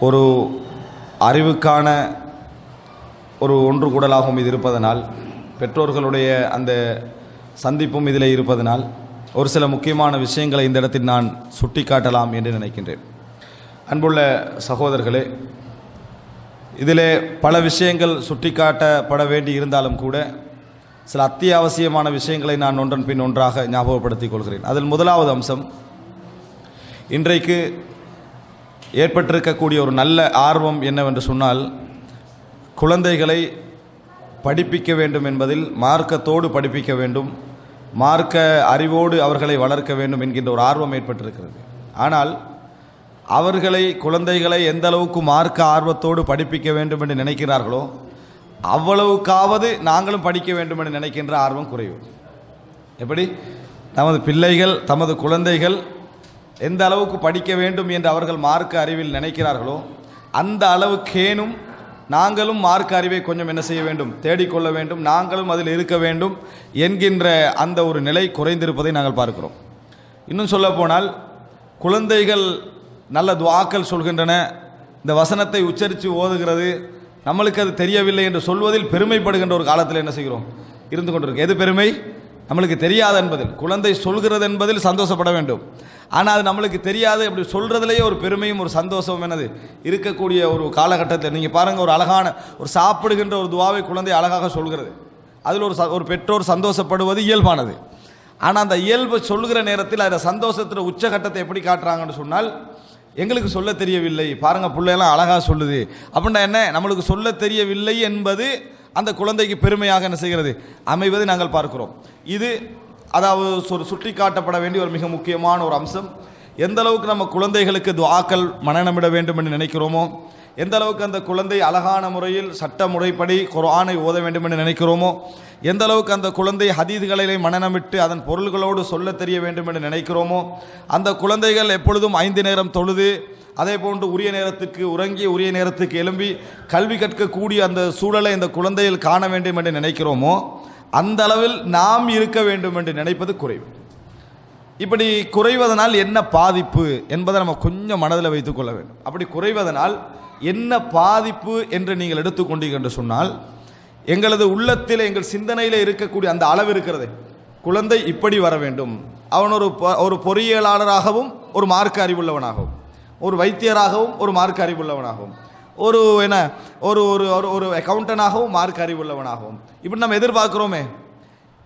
ஒரு அறிவுக்கான ஒரு ஒன்று கூடலாகவும் இது இருப்பதனால் பெற்றோர்களுடைய அந்த சந்திப்பும் இதில் இருப்பதனால் ஒரு சில முக்கியமான விஷயங்களை இந்த இடத்தில் நான் சுட்டிக்காட்டலாம் என்று நினைக்கின்றேன். அன்புள்ள சகோதரர்களே இதிலே பல விஷயங்கள் சுட்டிக்காட்டப்பட வேண்டி இருந்தாலும் கூட சில அத்தியாவசியமான விஷயங்களை நான் ஒன்றன் பின் ஒன்றாக ஞாபகப்படுத்திக் கொள்கிறேன். அதில் முதலாவது அம்சம் இன்றைக்கு ஏற்பட்டிருக்கக்கூடிய ஒரு நல்ல ஆர்வம் என்னவென்று சொன்னால் குழந்தைகளை படிப்பிக்க வேண்டும் என்பதில் மார்க்கத்தோடு படிப்பிக்க வேண்டும் மார்க்க அறிவோடு அவர்களை வளர்க்க வேண்டும் என்கின்ற ஒரு ஆர்வம் ஏற்பட்டிருக்கிறது. ஆனால் அவர்களை குழந்தைகளை எந்த அளவுக்கு மார்க்க ஆர்வத்தோடு படிப்பிக்க வேண்டும் என்று நினைக்கிறார்களோ அவ்வளவுக்காவது நாங்களும் படிக்க வேண்டும் என்று நினைக்கின்ற ஆர்வம் குறைவு எப்படி? நமது பிள்ளைகள் தமது குழந்தைகள் எந்த அளவுக்கு படிக்க வேண்டும் என்று அவர்கள் மார்க்க அறிவில் நினைக்கிறார்களோ அந்த அளவுக்கேனும் நாங்களும் மார்க்க அறிவை கொஞ்சம் என்ன செய்ய வேண்டும் தேடிக்கொள்ள வேண்டும் நாங்களும் அதில் இருக்க வேண்டும் என்கின்ற அந்த ஒரு நிலை குறைந்திருப்பதை நாங்கள் பார்க்கிறோம். இன்னும் சொல்லப்போனால் குழந்தைகள் நல்ல துவாக்கள் சொல்கின்றன இந்த வசனத்தை உச்சரித்து ஓதுகிறது நம்மளுக்கு அது தெரியவில்லை என்று சொல்வதில் பெருமைப்படுகின்ற ஒரு காலத்தில் என்ன செய்கிறோம்? இருந்து கொண்டிருக்கு எது பெருமை? நம்மளுக்கு தெரியாது என்பதில். குழந்தை சொல்கிறது என்பதில் சந்தோஷப்பட வேண்டும். ஆனால் அது நம்மளுக்கு தெரியாது. அப்படி சொல்கிறதுலேயே ஒரு பெருமையும் ஒரு சந்தோஷமும் எனது இருக்கக்கூடிய ஒரு காலகட்டத்தில் நீங்கள் பாருங்கள் ஒரு அழகான ஒரு சாப்பிடுகின்ற ஒரு துவாவை குழந்தை அழகாக சொல்கிறது. அதில் ஒரு ச- ஒரு பெற்றோர் சந்தோஷப்படுவது இயல்பானது. ஆனால் அந்த இயல்பு சொல்கிற நேரத்தில் அதில் சந்தோஷத்தில் உச்சகட்டத்தை எப்படி காட்டுறாங்கன்னு சொன்னால் எங்களுக்கு சொல்ல தெரியவில்லை. பாருங்கள் பிள்ளையெல்லாம் அழகாக சொல்லுது. அப்படின்னா என்ன? நம்மளுக்கு சொல்ல தெரியவில்லை என்பது அந்த குழந்தைக்கு பெருமையாக என்ன செய்கிறது? அமைவதை நாங்கள் பார்க்கிறோம். இது அதாவது ஒரு சுட்டி காட்டப்பட வேண்டிய ஒரு மிக முக்கியமான ஒரு அம்சம். எந்த அளவுக்கு நம்ம குழந்தைகளுக்கு துவாக்கள் மனநமிட வேண்டும் என்று நினைக்கிறோமோ எந்த அளவுக்கு அந்த குழந்தை அழகான முறையில் சட்ட முறைப்படி குரானை ஓத வேண்டும் என்று நினைக்கிறோமோ எந்த அளவுக்கு அந்த குழந்தை ஹதீதுகளை மனநமிட்டு அதன் பொருள்களோடு சொல்ல தெரிய வேண்டும் என்று நினைக்கிறோமோ அந்த குழந்தைகள் எப்பொழுதும் ஐந்து நேரம் தொழுது அதே போன்று உரிய நேரத்துக்கு உறங்கி உரிய நேரத்துக்கு எழும்பி கல்வி கற்கக்கூடிய அந்த சூழலை இந்த குழந்தையில் காண வேண்டும் என்று நினைக்கிறோமோ அந்த அளவில் நாம் இருக்க வேண்டும் என்று நினைப்பது குறைவு. இப்படி குறைவதனால் என்ன பாதிப்பு என்பதை நம்ம கொஞ்சம் மனதில் வைத்துக் கொள்ள வேண்டும். அப்படி குறைவதனால் என்ன பாதிப்பு என்று நீங்கள் எடுத்துக்கொண்டீங்க என்று சொன்னால் எங்களது உள்ளத்தில் எங்கள் சிந்தனையில் இருக்கக்கூடிய அந்த அளவு இருக்கிறது. குழந்தை இப்படி வர வேண்டும். அவன் ஒரு பொ- ஒரு பொறியியலாளராகவும் ஒரு மார்க்க அறிவுள்ளவனாகவும் ஒரு வைத்தியராகவும் ஒரு மார்க்க அறிவுள்ளவனாகவும். ஒரு என்ன ஒரு ஒரு ஒரு ஒரு அக்கௌண்டனாகவும் மார்க் அறிவுள்ளவனாகவும் இப்படி நம்ம எதிர்பார்க்குறோமே.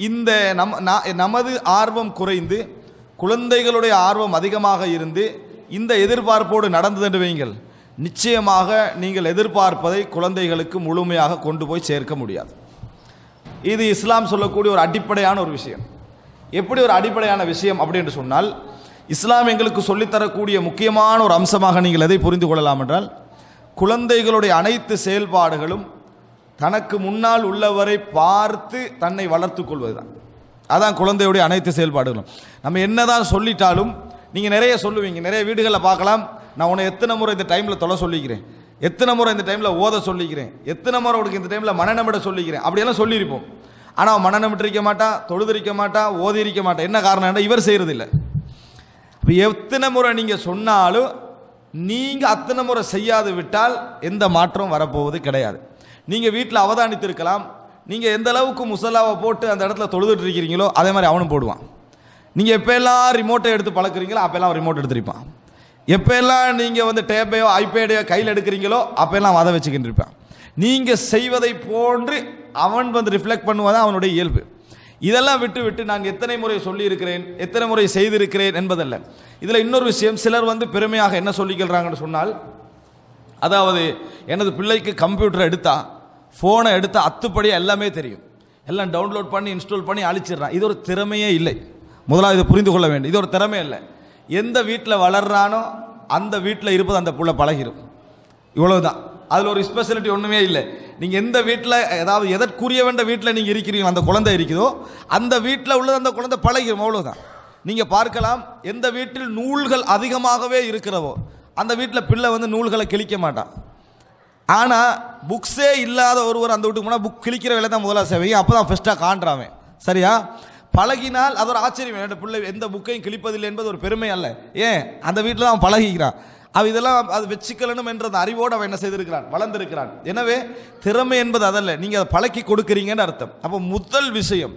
இந்த நம் நமது ஆர்வம் குறைந்து குழந்தைகளுடைய ஆர்வம் அதிகமாக இருந்து இந்த எதிர்பார்ப்போடு நடந்தது என்று வையுங்கள். நிச்சயமாக நீங்கள் எதிர்பார்ப்பதை குழந்தைகளுக்கு முழுமையாக கொண்டு போய் சேர்க்க முடியாது. இது இஸ்லாம் சொல்லக்கூடிய ஒரு அடிப்படையான ஒரு விஷயம். எப்படி ஒரு அடிப்படையான விஷயம் அப்படின்னு சொன்னால் இஸ்லாம் எங்களுக்கு சொல்லித்தரக்கூடிய முக்கியமான ஒரு அம்சமாக நீங்கள் எதை புரிந்து கொள்ளலாம் என்றால் குழந்தைகளுடைய அனைத்து செயல்பாடுகளும் தனக்கு முன்னால் உள்ளவரை பார்த்து தன்னை வளர்த்து கொள்வதுதான். அதான் குழந்தையுடைய அனைத்து செயல்பாடுகளும். நம்ம என்னதான் சொல்லிட்டாலும் நீங்கள் நிறைய சொல்லுவீங்க நிறைய வீடுகளில் பார்க்கலாம். நான் உன்னை எத்தனை முறை இந்த டைமில் தொலை சொல்லிக்கிறேன்? எத்தனை முறை இந்த டைமில் ஓத சொல்லிக்கிறேன்? எத்தனை முறை உனக்கு இந்த டைமில் மனநமிட சொல்லிக்கிறேன்? அப்படியெல்லாம் சொல்லியிருப்போம். ஆனால் அவன் மனநமிட்டிருக்க மாட்டான் தொழுதிருக்க மாட்டான் ஓதி இருக்க மாட்டான் என்ன காரணம் இவர் செய்கிறதில்லை இப்போ எத்தனை முறை நீங்கள் சொன்னாலும் நீங்கள் அத்தனை முறை செய்யாது விட்டால் எந்த மாற்றம் வரப்போவது கிடையாது. நீங்கள் வீட்டில் அவதானித்திருக்கலாம். நீங்கள் எந்த அளவுக்கு முசல்லாவை போட்டு அந்த இடத்துல தொழுதுட்டு இருக்கிறீங்களோ அதே மாதிரி அவனும் போடுவான். நீங்கள் எப்போல்லாம் ரிமோட்டை எடுத்து பழக்கிறீங்களோ அப்போல்லாம் ரிமோட் எடுத்திருப்பான். எப்போல்லாம் நீங்கள் வந்து டேப்பையோ ஐபேடையோ கையில் எடுக்கிறீங்களோ அப்போல்லாம் அதை வச்சுக்கிட்டு இருப்பான். நீங்கள் செய்வதை போன்று அவன் வந்து ரிஃப்ளெக்ட் பண்ணுவதான் அவனுடைய இயல்பு. இதெல்லாம் விட்டு விட்டு நான் எத்தனை முறை சொல்லியிருக்கிறேன் எத்தனை முறை செய்திருக்கிறேன் என்பதல்ல. இதில் இன்னொரு விஷயம் சிலர் வந்து பெருமையாக என்ன சொல்லிக்கிறாங்கன்னு சொன்னால் அதாவது எனது பிள்ளைக்கு கம்ப்யூட்டர் எடுத்தால் ஃபோனை எடுத்தால் அத்துப்படியாக எல்லாமே தெரியும். எல்லாம் டவுன்லோட் பண்ணி இன்ஸ்டால் பண்ணி அழிச்சிடுறான். இது ஒரு திறமையே இல்லை. முதலாவது இதை புரிந்து கொள்ள வேண்டும். இது ஒரு திறமை இல்லை எந்த வீட்டில் வளர்றானோ அந்த வீட்டில் இருப்பது அந்த புள்ள பழகிடும் இவ்வளவுதான். அதில் ஒரு ஸ்பெஷலிட்டி ஒன்றுமே இல்லை. நீங்கள் எந்த வீட்டில் ஏதாவது எதற்குரிய வேண்ட வீட்டில் நீங்கள் இருக்கிறீங்க அந்த குழந்தை இருக்குதோ அந்த வீட்டில் உள்ளது அந்த குழந்தை பழகிரும் அவ்வளோதான் நீங்கள் பார்க்கலாம் எந்த வீட்டில் நூல்கள் அதிகமாகவே இருக்கிறவோ அந்த வீட்டில் பிள்ளை வந்து நூல்களை கிழிக்க மாட்டான் ஆனால் புக்ஸே இல்லாத ஒருவர் அந்த வீட்டுக்கு போனால் புக் கிழிக்கிற வேலை தான் முதல்ல செய்வீங்க அப்போ தான் ஃபஸ்ட்டாக காண்றாமே சரியா? பழகினால் அது ஒரு ஆச்சரியம் என்னோட பிள்ளை எந்த புக்கையும் கிழிப்பதில்லை என்பது ஒரு பெருமை அல்ல. ஏன்? அந்த வீட்டில் தான் அவன் பழகிக்கிறான். அவ இதெல்லாம் அது வச்சுக்கலனும் என்ற அந்த அறிவோடு அவன் என்ன செய்திருக்கிறான்? வளர்ந்திருக்கிறான். எனவே திறமை என்பது அதல்ல. நீங்கள் அதை பழக்கி கொடுக்குறீங்கன்னு அர்த்தம். அப்போ முதல் விஷயம்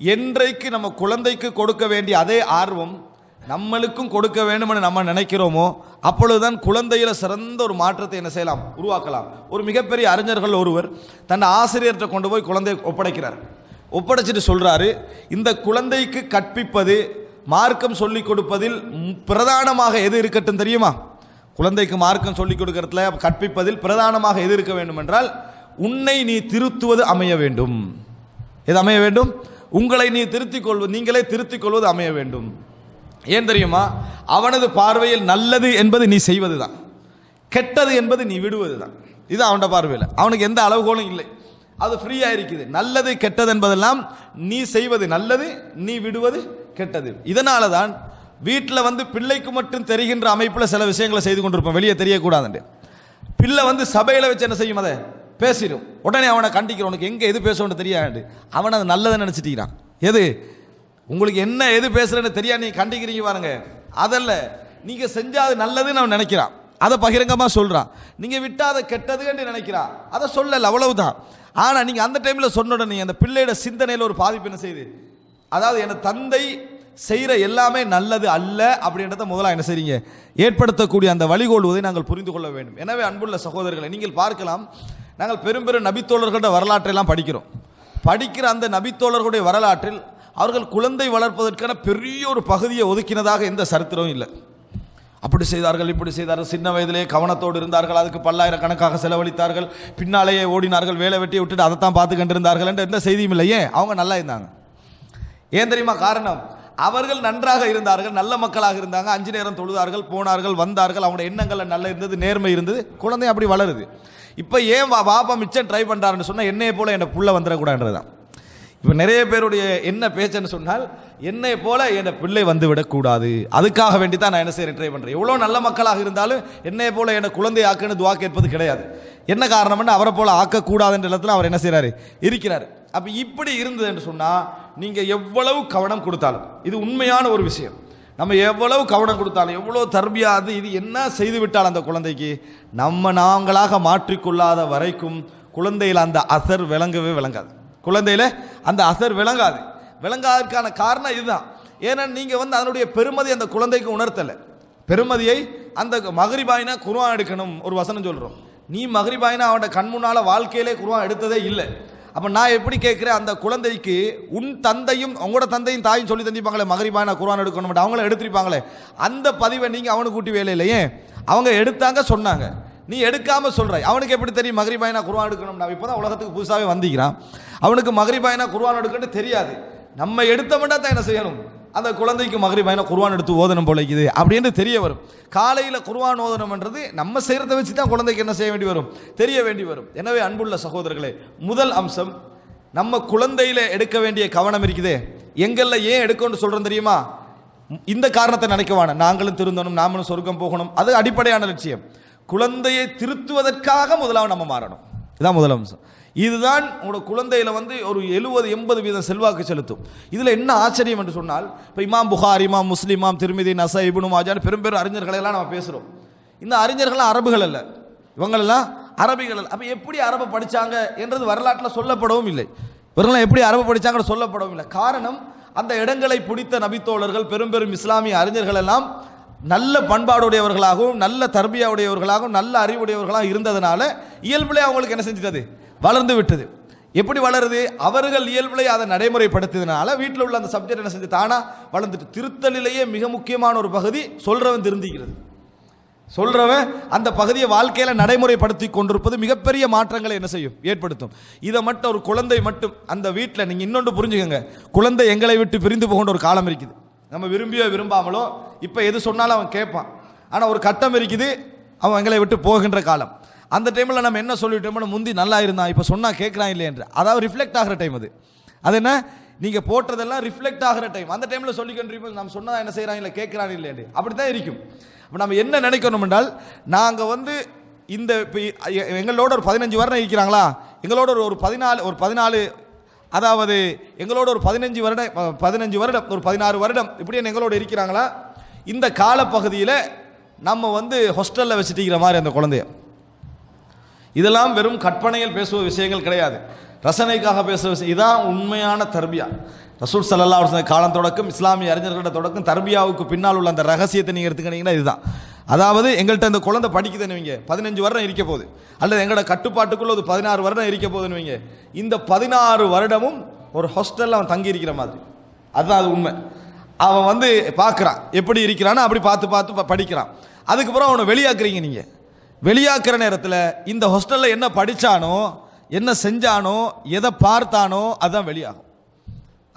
என்றைக்கு நம்ம குழந்தைக்கு கொடுக்க வேண்டிய அதே ஆர்வம் நம்மளுக்கும் கொடுக்க வேண்டும்னு நம்ம நினைக்கிறோமோ அப்பொழுதுதான் குழந்தையில் சிறந்த ஒரு மாற்றத்தை என்ன செய்யலாம்? உருவாக்கலாம். ஒரு மிகப்பெரிய அறிஞர்கள் ஒருவர் தன் ஆசிரியர்கிட்ட கொண்டு போய் குழந்தையை ஒப்படைக்கிறார். ஒப்படைச்சிட்டு சொல்கிறாரு இந்த குழந்தைக்கு கற்பிப்பது மார்க்கம் சொல்லிக் கொடுப்பதில் பிரதானமாக எது இருக்கட்டும் தெரியுமா? குழந்தைக்கு மார்க்கம் சொல்லிக் கொடுக்கறதுல கற்பிப்பதில் பிரதானமாக எது இருக்க வேண்டும் என்றால் உன்னை நீ திருத்துவது அமைய வேண்டும். எது அமைய வேண்டும்? உங்களை நீ திருத்திக் கொள்வது நீங்களே திருத்திக் கொள்வது அமைய வேண்டும். ஏன் தெரியுமா? அவனது பார்வையில் நல்லது என்பது நீ செய்வது தான் கெட்டது என்பது நீ விடுவது தான் இது அவனோட பார்வையில். அவனுக்கு எந்த அளவுகோலும் இல்லை. அது ஃப்ரீயாக இருக்குது. நல்லது கெட்டது என்பதெல்லாம் நீ செய்வது நல்லது நீ விடுவது கெட்டது. இதனால தான் வீட்டில் வந்து பிள்ளைக்கு மட்டும் தெரிகின்ற அமைப்பில் சில விஷயங்களை செய்து கொண்டிருப்போம். வெளியே தெரியக்கூடாதுண்டு பிள்ளை வந்து சபையில் வச்சு என்ன செய்யும் அதை? பேசிடும். உடனே அவனை கண்டிக்கிறோம். உனக்கு எங்கே எது பேசணும்னு தெரியாது. அவன் அது நல்லதை நினச்சிட்டிக்கிறான் எது? உங்களுக்கு என்ன எது பேசுறேன்னு தெரியாது. நீ கண்டிக்கிறீங்க பாருங்க. அதல்ல நீங்கள் செஞ்சால் அது நல்லதுன்னு அவன் நினைக்கிறான். அதை பகிரங்கமாக சொல்கிறான் நீங்கள் விட்டால் அதை கெட்டதுன்னு நினைக்கிறான். அதை சொல்லலை அவ்வளவுதான். ஆனால் நீங்கள் அந்த டைமில் சொன்ன உடனே அந்த பிள்ளையோட சிந்தனையில் ஒரு பாதிப்பு என்ன செய்யுது? அதாவது என் தந்தை செய்கிற எல்லாமே நல்லது அல்ல அப்படின்றத முதல்ல என்ன செய்றீங்க? ஏற்படுத்தக்கூடிய அந்த வழிகோலுவதை நாங்கள் புரிந்து கொள்ள வேண்டும். எனவே அன்புள்ள சகோதரர்களை நீங்கள் பார்க்கலாம். நாங்கள் பெரும் பெரும் நபித்தோழர்களோட வரலாற்றையெல்லாம் படிக்கிறோம். படிக்கிற அந்த நபித்தோழர்களுடைய வரலாற்றில் அவர்கள் குழந்தை வளர்ப்பதற்கான பெரிய ஒரு பகுதியை ஒதுக்கினதாக எந்த சரித்திரமும் இல்லை. அப்படி செய்தார்கள் இப்படி செய்தார்கள். சின்ன வயதிலே கவனத்தோடு இருந்தார்கள் அதுக்கு பல்லாயிரக்கணக்காக செலவழித்தார்கள். பின்னாலேயே ஓடினார்கள் வேலை வெட்டி விட்டுட்டு அதைத்தான் பார்த்து கண்டிருந்தார்கள் என்ற எந்த செய்தியும் இல்லை. ஏன்? அவங்க நல்லா இருந்தாங்க. ஏன் தெரியுமா காரணம்? அவர்கள் நன்றாக இருந்தார்கள் நல்ல மக்களாக இருந்தாங்க அஞ்சு நேரம் தொழுதார்கள் போனார்கள் வந்தார்கள் அவங்களோட எண்ணங்கள் நல்லா இருந்தது நேர்மை இருந்தது குழந்தை அப்படி வளருது. இப்போ ஏன் வா பாப்பா மிச்சம் ட்ரை பண்ணுறாருன்னு சொன்னால் என்னையை போல் என்னை புள்ள வந்துடக்கூடாதுன்றதுதான். இப்போ நிறைய பேருடைய என்ன பேச்சுன்னு சொன்னால் என்னை போல என் பிள்ளை வந்து விடக்கூடாது. அதுக்காக வேண்டி தான் நான் என்ன செய்ய ட்ரை பண்ணுறேன் எவ்வளோ நல்ல மக்களாக இருந்தாலும் என்னை போல என்னை குழந்தை ஆக்குன்னு துவா கேட்பது கிடையாது. என்ன காரணம்னு அவரை போல ஆக்கக்கூடாதுன்ற இடத்துல அவர் என்ன செய்கிறாரு இருக்கிறார். அப்போ இப்படி இருந்தது என்று சொன்னால் நீங்கள் எவ்வளவு கவனம் கொடுத்தாலும் இது உண்மையான ஒரு விஷயம். நம்ம எவ்வளவு கவனம் கொடுத்தாலும் எவ்வளோ தர்பியாது இது என்ன செய்து விட்டால் அந்த குழந்தைக்கு? நம்ம நாங்களாக மாற்றிக்கொள்ளாத வரைக்கும் குழந்தையில் அந்த அசர் விளங்கவே விளங்காது. குழந்தையில் அந்த அசர் விளங்காது. விளங்காதற்கான காரணம் இதுதான். ஏன்னா நீங்கள் வந்து அதனுடைய பெருமதி அந்த குழந்தைக்கு உணர்த்தலை. பெருமதியை அந்த மகரிபாயினா குருவான் எடுக்கணும் ஒரு வசனம் சொல்கிறோம் நீ மகரிபாயினா அவனோட கண் முன்னால வாழ்க்கையிலே குருவான் எடுத்ததே இல்லை. அப்போ நான் எப்படி கேட்குறேன்? அந்த குழந்தைக்கு உன் தந்தையும் உங்களோட தந்தையும் தாயும் சொல்லி தந்திருப்பாங்களே மகரிபாயினா குருவான் எடுக்கணும் அவங்கள எடுத்திருப்பாங்களே. அந்த பதிவை நீங்கள் அவனுக்கு கூட்டி வேலை இல்லையே அவங்க எடுத்தாங்க சொன்னாங்க. நீ எடுக்காம சொல்கிற அவனுக்கு எப்படி தெரியும் மகரிபாயினா குருவான் எடுக்கணும்னா? இப்போ தான் உலகத்துக்கு புதுசாகவே வந்திக்கிறான். அவனுக்கு மகரிபாயினா குருவான் எடுக்கணும்னு தெரியாது. நம்ம எடுத்தோம்னா தான் என்ன செய்யணும்? அந்த குழந்தைக்கு மகரிபாயினா குருவான் எடுத்து ஓதனம் போல இருக்குது அப்படின்னு தெரிய வரும். காலையில் குர்ஆன் ஓதனம்ன்றது நம்ம செய்கிறத வச்சு தான் குழந்தைக்கு என்ன செய்ய வேண்டி வரும்? தெரிய வேண்டி வரும். எனவே அன்புள்ள சகோதரர்களே முதல் அம்சம் நம்ம குழந்தையில் எடுக்க வேண்டிய கவனம் இருக்குதே. எங்கள்ல ஏன் எடுக்கணும்னு சொல்கிறோம் தெரியுமா? இந்த காரணத்தை நினைக்க வேணாம் நாங்களும் திருந்தணும் நாமளும் சொர்க்கம் போகணும். அது அடிப்படையான லட்சியம். குழந்தையை திருத்துவதற்காக முதலாவது நம்ம மாறணும். இதான் முதல் அம்சம். இதுதான் உங்களோட குழந்தையில வந்து ஒரு எழுபது எண்பது வீதம் செல்வாக்கு செலுத்தும். இதில் என்ன ஆச்சரியம் என்று சொன்னால் இப்போ இமாம் புகார் இமாம் முஸ்லிம் இமாம் திருமிதி நசா இபுனு மாஜான் பெரும் பெரும் அறிஞர்களை எல்லாம் நம்ம பேசுகிறோம் இந்த அறிஞர்கள்லாம் அரபுகள் அல்ல. இவங்களெல்லாம் அரபிகள் அல்ல. அப்போ எப்படி அரபு படித்தாங்க என்றது வரலாற்றில் சொல்லப்படவும் இல்லை. இவர்கள்லாம் எப்படி அரபு படித்தாங்கன்னு சொல்லப்படவும் இல்லை. காரணம் அந்த இடங்களை பிடித்த நபித்தோழர்கள் பெரும் பெரும் இஸ்லாமிய அறிஞர்கள் எல்லாம் நல்ல பண்பாடுடையவர்களாகவும் நல்ல தர்பியாவுடையவர்களாகவும் நல்ல அறிவுடையவர்களாக இருந்ததுனால இயல்பிலே அவங்களுக்கு என்ன செஞ்சிட்டது? வளர்ந்து விட்டது. எப்படி வளருது? அவர்கள் இயல்பிலே அதை நடைமுறைப்படுத்தினால வீட்டில் உள்ள அந்த சப்ஜெக்ட் என்ன செஞ்சு தானா வளர்ந்துட்டு திருத்தலிலேயே மிக முக்கியமான ஒரு பகுதி சொல்றவன் திருந்திக்கிறது. சொல்றவன் அந்த பகுதியை வாழ்க்கையில் நடைமுறைப்படுத்தி கொண்டிருப்பது மிகப்பெரிய மாற்றங்களை என்ன செய்யும்? ஏற்படுத்தும். இதை மட்டும் ஒரு குழந்தை மட்டும் அந்த வீட்டில் நீங்கள் இன்னொன்று புரிஞ்சுக்கங்க. குழந்தை எங்களை விட்டு பிரிந்து போகின்ற ஒரு காலம் இருக்குது. நம்ம விரும்பியோ விரும்பாமலோ இப்போ எது சொன்னாலும் அவன் கேட்பான். ஆனால் ஒரு கட்டம் இருக்குது அவன் எங்களை விட்டு போகின்ற காலம். அந்த டைமில் நம்ம என்ன சொல்லிட்டோம்னா முந்தி நல்லா இருந்தான் இப்போ சொன்னால் கேட்குறான் இல்லையன்ற அதாவது ரிஃப்ளெக்ட் ஆகிற டைம் அது. அது என்ன? நீங்கள் போட்டதெல்லாம் ரிஃப்ளெக்ட் ஆகிற டைம் அந்த டைமில் சொல்லிக்கொண்டிருப்போம் நம்ம சொன்னதான் என்ன செய்கிறான் இல்லை கேட்குறான் இல்லையாண்டு அப்படி தான் இருக்கும். இப்போ நம்ம என்ன நினைக்கணும் என்றால் நாங்கள் வந்து இந்த இப்போ எங்களோட ஒரு பதினஞ்சு வருடம் இருக்கிறாங்களா? எங்களோட ஒரு ஒரு பதினாலு ஒரு பதினாலு அதாவது எங்களோட ஒரு பதினஞ்சு வருடம் பதினஞ்சு வருடம் ஒரு பதினாறு வருடம் இப்படி எங்களோட இருக்கிறாங்களா? இந்த காலப்பகுதியில் நம்ம வந்து ஹாஸ்டலில் வச்சுட்டிக்கிற மாதிரி அந்த குழந்தைய. இதெல்லாம் வெறும் கற்பனையில் பேசுவ விஷயங்கள் கிடையாது. ரசனைக்காக பேசுகிற விஷயம். இதுதான் உண்மையான தர்பியா. ரசூல் சல்லா அலுவலம் காலம் தொடக்கம் இஸ்லாமிய அறிஞர்களோட தொடக்கம் தர்பியாவுக்கு பின்னால் உள்ள அந்த ரகசியத்தை நீங்கள் எடுத்துக்கிட்டீங்கன்னா இதுதான். அதாவது எங்கள்கிட்ட அந்த குழந்தை படிக்குதுன்னு வைங்க பதினஞ்சு வருடம் இருக்க போகுது. அல்லது எங்களோட கட்டுப்பாட்டுக்குள்ள ஒரு பதினாறு வருடம் இருக்க போகுதுன்னு வைங்க. இந்த பதினாறு வருடமும் ஒரு ஹாஸ்டலில் அவன் தங்கி இருக்கிற மாதிரி. அதுதான் அது உண்மை. அவன் வந்து பார்க்குறான். எப்படி இருக்கிறானோ அப்படி பார்த்து பார்த்து படிக்கிறான். அதுக்கப்புறம் அவனை வெளியாக்குறீங்க நீங்கள் வெளியாக்குற நேரத்தில் இந்த ஹாஸ்டலில் என்ன படித்தானோ என்ன செஞ்சானோ எதை பார்த்தானோ அதுதான் வெளியாகும்.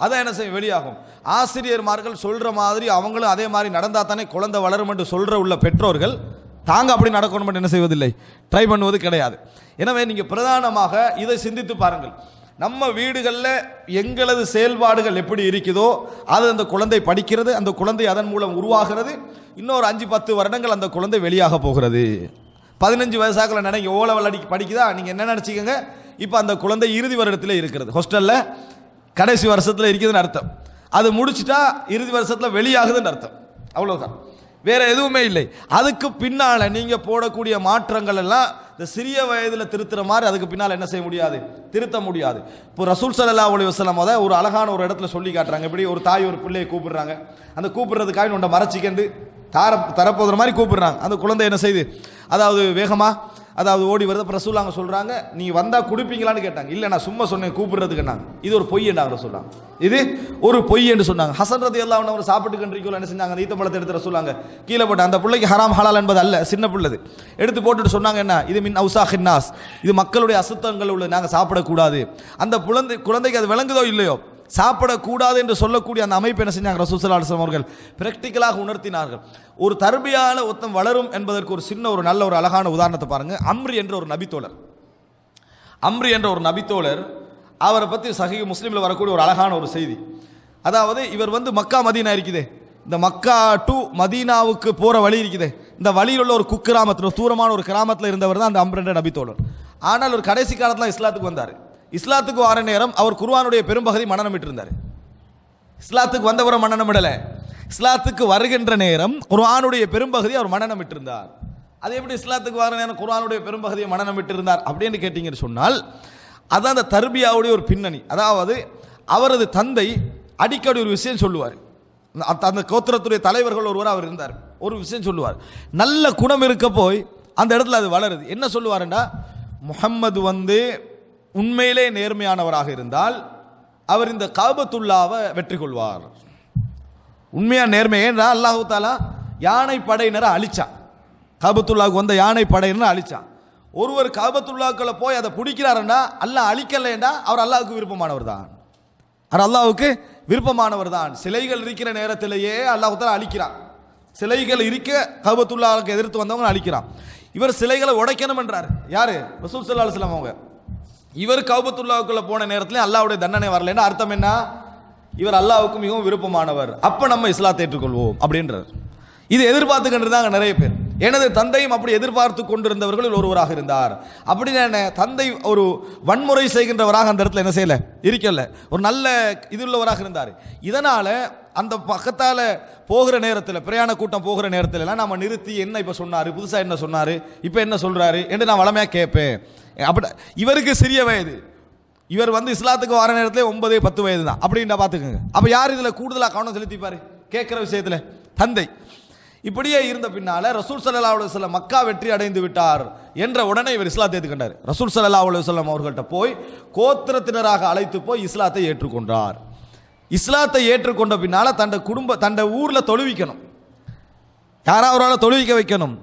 அதான் என்ன செய்யும்? வெளியாகும். ஆசிரியர்மார்கள் சொல்கிற மாதிரி அவங்களும் அதே மாதிரி நடந்தா தானே குழந்தை வளரும் என்று சொல்கிற உள்ள பெற்றோர்கள் தாங்க அப்படி நடக்கணும் என்று என்ன செய்வதில்லை? ட்ரை பண்ணுவது கிடையாது. எனவே நீங்கள் பிரதானமாக இதை சிந்தித்து பாருங்கள். நம்ம வீடுகளில் எங்களது செயல்பாடுகள் எப்படி இருக்குதோ அது அந்த குழந்தை படிக்கிறது அந்த குழந்தை அதன் மூலம் உருவாகிறது. இன்னொரு அஞ்சு பத்து வருடங்கள் அந்த குழந்தை வெளியாக போகிறது. பதினஞ்சு வயசாக்கில் நினைக்க ஓலை அடி படிக்குதா? நீங்கள் என்ன நினச்சிக்கோங்க? இப்போ அந்த குழந்தை இறுதி வருடத்தில் இருக்கிறது. ஹாஸ்டலில் கடைசி வருஷத்தில் இருக்குதுன்னு அர்த்தம். அது முடிச்சிட்டா இறுதி வருஷத்தில் வெளியாகுதுன்னு அர்த்தம். அவ்வளோதான் வேற எதுவுமே இல்லை. அதுக்கு பின்னால நீங்க போடக்கூடிய மாற்றங்கள் எல்லாம் இந்த சிறிய வயதில் திருத்துற மாதிரி அதுக்கு பின்னால் என்ன செய்ய முடியாது? திருத்த முடியாது. இப்போ ரசூல் சல்லா அலி வசலம் அதை ஒரு அழகான ஒரு இடத்துல சொல்லி காட்டுறாங்க. இப்படி ஒரு தாய் ஒரு பிள்ளையை கூப்பிடுறாங்க. அந்த கூப்பிடுறதுக்காக உண்டை மறைச்சிக்கண்டு தார தரப்போகிற மாதிரி கூப்பிடுறாங்க. அந்த குழந்தை என்ன செய்யுது அதாவது வேகமாக அதாவது ஓடி வருது அப்புறம் ரசூல் சொல்கிறாங்க நீங்கள் வந்தால் கொடுப்பீங்களான்னு கேட்டாங்க. இல்லை நான் சும்மா சொன்னேன் கூப்பிடுறதுக்குன்னாங்க இது ஒரு பொய் என்றாங்க சொல்றாங்க இது ஒரு பொய் என்று சொன்னாங்க. ஹசன் ரதி எல்லாம் அவர் சாப்பிட்டு கண்டிக்கோ என்ன செஞ்சாங்க? அந்த ஈத்தம்பழத்தை எடுத்து ரசூலாங்க கீழே போட்டு அந்த பிள்ளைக்கு ஹராம் ஹலால் என்பது அல்ல சின்ன பிள்ளது. எடுத்து போட்டுட்டு சொன்னாங்க என்ன? இது மின் அவுசா ஹின்னாஸ் இது மக்களுடைய அசுத்தங்கள் உள்ளது நாங்கள் சாப்பிடக்கூடாது. அந்த குழந்தை குழந்தைக்கு அது விளங்குதோ இல்லையோ? சாப்பிடக்கூடாது என்று சொல்லக்கூடிய அந்த அமைப்பு என்ன செஞ்சாங்க? ரசூசல்லா அவர்கள் பிராக்டிக்கலாக உணர்த்தினார்கள். ஒரு தர்பியான ஒத்தம் வளரும் என்பதற்கு ஒரு சின்ன ஒரு நல்ல ஒரு அழகான உதாரணத்தை பாருங்க. அம்ரி என்ற ஒரு நபித்தோழர். அம்ரி என்ற ஒரு நபித்தோழர் அவரை பற்றி சஹி முஸ்லீமில் வரக்கூடிய ஒரு அழகான ஒரு செய்தி. அதாவது இவர் வந்து மக்கா மதீனா இருக்குதே. இந்த மக்கா டு மதீனாவுக்கு போகிற வழி இருக்குதே. இந்த வழியில் உள்ள ஒரு குக்கிராமத்தில் தூரமான ஒரு கிராமத்தில் இருந்தவர் தான் அந்த அம்ர் என்ற நபித்தோழர். ஆனால் ஒரு கடைசி காலத்தில் இஸ்லாத்துக்கு வந்தார். இஸ்லாத்துக்கு வர நேரம் அவர் குர்வானுடைய பெரும்பகுதி மனநமிட்டு இருந்தார் இஸ்லாத்துக்கு வந்தவரை மனநமிடலை இஸ்லாத்துக்கு வருகின்ற நேரம் குர்ஆனுடைய பெரும்பகுதி அவர் மனநமிட்டிருந்தார் அது எப்படி இஸ்லாத்துக்கு வர நேரம் குர்ஆனுடைய பெரும்பகுதியை மனநமிட்டிருந்தார் அப்படின்னு கேட்டீங்கன்னு சொன்னால் அதான் அந்த தர்பியாவுடைய ஒரு பின்னணி. அதாவது அவரது தந்தை அடிக்கடி ஒரு விஷயம் சொல்லுவார். அந்த- கோத்திரத்துடைய தலைவர்கள் ஒருவர் அவர் இருந்தார். ஒரு விஷயம் சொல்லுவார். நல்ல குணம் இருக்க போய் அந்த இடத்துல அது வளருது. என்ன சொல்லுவாருன்னா முஹம்மது வந்து உண்மையிலே நேர்மையானவராக இருந்தால் அவர் இந்த காபத்துல்லாவை வெற்றி கொள்வார். உண்மையாக நேர்மை ஏன்னா அல்லாஹு தாலா யானை படையினரை அழிச்சான் காபத்துல்லாவுக்கு வந்த யானை படையினரை அழிச்சான் ஒருவர் காபத்துல்லாக்களை போய் அதை பிடிக்கிறாருன்னா அல்லாஹ் அழிக்கலைண்டா அவர் அல்லாவுக்கு விருப்பமானவர் தான். அவர் அல்லாவுக்கு விருப்பமானவர் தான். சிலைகள் இருக்கிற நேரத்திலேயே அல்லாஹ் தாலா அழிக்கிறான். சிலைகள் இருக்க கபத்துல்லாவுக்கு எதிர்த்து வந்தவங்க அழிக்கிறான். இவர் சிலைகளை உடைக்கணும் என்றார் யாரு? ரசூல் ஸல்லல்லாஹு அவங்க. இவர் கௌபத்துல்லாவுக்குள்ள போன நேரத்தில் அல்லாவுடைய தண்டனை வரலைன்னா அர்த்தம் என்ன? இவர் அல்லாவுக்கு மிகவும் விருப்பமானவர். அப்ப நம்ம இஸ்லாத்தை ஏற்றுக்கொள்வோம் அப்படின்றார். இது எதிர்பார்த்து நிறைய பேர். எனது தந்தையும் அப்படி எதிர்பார்த்து கொண்டிருந்தவர்களில் ஒருவராக இருந்தார். அப்படின்னு என்ன தந்தை ஒரு வன்முறை செய்கின்றவராக அந்த இடத்துல என்ன செய்யலை? இருக்கல. ஒரு நல்ல இது உள்ளவராக இருந்தார். இதனால் அந்த பக்கத்தால் போகிற நேரத்தில் பிரயாண கூட்டம் போகிற நேரத்தில் எல்லாம் நம்ம நிறுத்தி என்ன இப்போ சொன்னார்? புதுசாக என்ன சொன்னார்? இப்போ என்ன சொல்கிறாரு என்று நான் வளமையாக கேட்பேன். அப்படி இவருக்கு சிறிய வயது. இவர் வந்து இஸ்லாத்துக்கு வர நேரத்தில் ஒன்பது பத்து வயது தான் அப்படின்னா பார்த்துக்கோங்க அப்போ யார் இதில் கூடுதலாக கவனம் செலுத்திப்பார்? கேட்குற விஷயத்தில் தந்தை. இப்படியே இருந்த பின்னால ரசூல் சல்லா அலுவலம் மக்கா வெற்றி அடைந்து விட்டார் என்ற உடனே இவர் இஸ்லாத்தை ஏற்றுக்கொண்டார் ரசூல் சல்லா அலுவலம் அவர்கள்ட்ட போய் கோத்திரத்தினராக அழைத்து போய் இஸ்லாத்தை ஏற்றுக்கொண்டார். இஸ்லாத்தை ஏற்றுக்கொண்ட பின்னால தண்ட குடும்ப தண்ட ஊரில் தொழுவிக்கணும். யாராவரால் தொழுவிக்க வைக்கணும்?